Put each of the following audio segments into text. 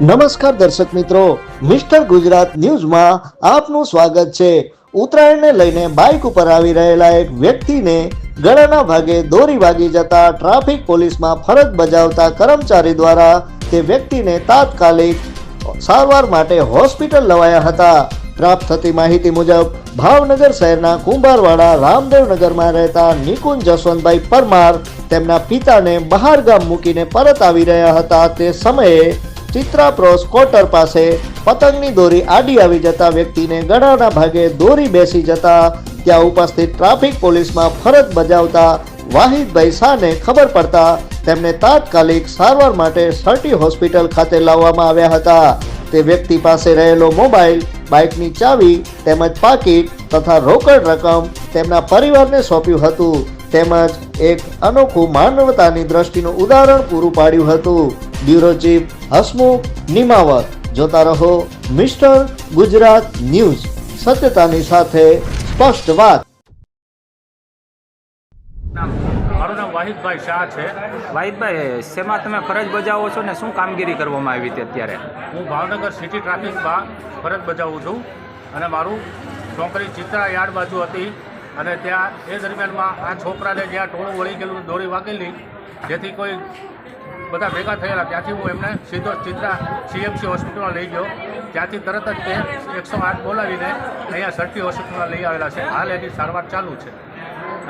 નમસ્કાર દર્શક મિત્રો, મિસ્ટર ગુજરાત ન્યૂઝમાં આપનું સ્વાગત છે. ઉત્તરાયણને લઈને બાઇક ઉપર આવી રહેલા એક વ્યક્તિને ગળાના ભાગે દોરી વાગી જતા ટ્રાફિક પોલીસમાં ફરજ બજાવતા કર્મચારી દ્વારા તે વ્યક્તિને તાત્કાલિક સારવાર માટે હોસ્પિટલ લવાયા હતા. પ્રાપ્ત થતી માહિતી મુજબ, ભાવનગર શહેરના કુંભારવાડા રામદેવનગરમાં રહેતા નિકુંજ જસવંતભાઈ પરમાર તેમના પિતાને બહાર ગામ મૂકીને પરત આવી રહ્યા હતા. તે સમયે ચિત્રા પ્રોસ કોટર પાસે પતંગની દોરી આડી આવી જતા વ્યક્તિને ગળાના ભાગે દોરી બેસી જતા ત્યાં ઉપસ્થિત ટ્રાફિક પોલીસમાં ફરજ બજાવતા વાહિદભાઈ શાહને ખબર પડતા તેમને તાત્કાલિક સારવાર માટે સર્ટી હોસ્પિટલ ખાતે લાવવામાં આવ્યા હતા. તે વ્યક્તિ પાસે રહેલો મોબાઈલ, બાઇકની ચાવી તેમજ પાકીટ તથા રોકડ રકમ તેમના પરિવારને સોંપ્યું હતું. તેમજ એક અનોખું માનવતાની દ્રષ્ટિનું ઉદાહરણ પૂરું પાડ્યું હતું. Bureau chief Hasmukh Nimavat. જોતા રહો મિસ્ટર ગુજરાત ન્યૂઝ. સત્યતાની સાથે સ્પષ્ટ વાત. નામ મારું નામ વાહિદભાઈ શાહ છે. વાહિદભાઈ શેમાં તમે ફરજ બજાવો છો ને શું કામગીરી કરવામાં આવી હતી અત્યારે? હું ભાવનગર સિટી ટ્રાફિકમાં ફરજ બજાવું છું અને મારું છોકરી ચિત્રા યાર્ડ બાજુ હતી અને ત્યાં એ દરમિયાનમાં આ છોકરાને જ્યાં ટોળું વળી ગયેલું દોરી વાગેલી જેથી કોઈ બધા ભેગા થયેલા. ત્યાંથી હું એમને સીધો ચિત્રા સીએમસી હોસ્પિટલમાં લઈ ગયો. ત્યાંથી તરત જ તે એકસો આઠ બોલાવીને અહીંયા સરટી હોસ્પિટલમાં લઈ આવેલા છે. હાલ એની સારવાર ચાલુ છે.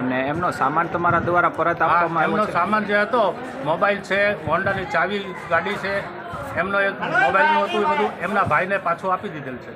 અને એમનો સામાન તમારા દ્વારા પરત આપવામાં એમનો સામાન જે હતો મોબાઈલ છે હોન્ડાની ચાવી ગાડી છે એમનો એક મોબાઈલનું હતું એ બધું એમના ભાઈને પાછું આપી દીધેલ છે.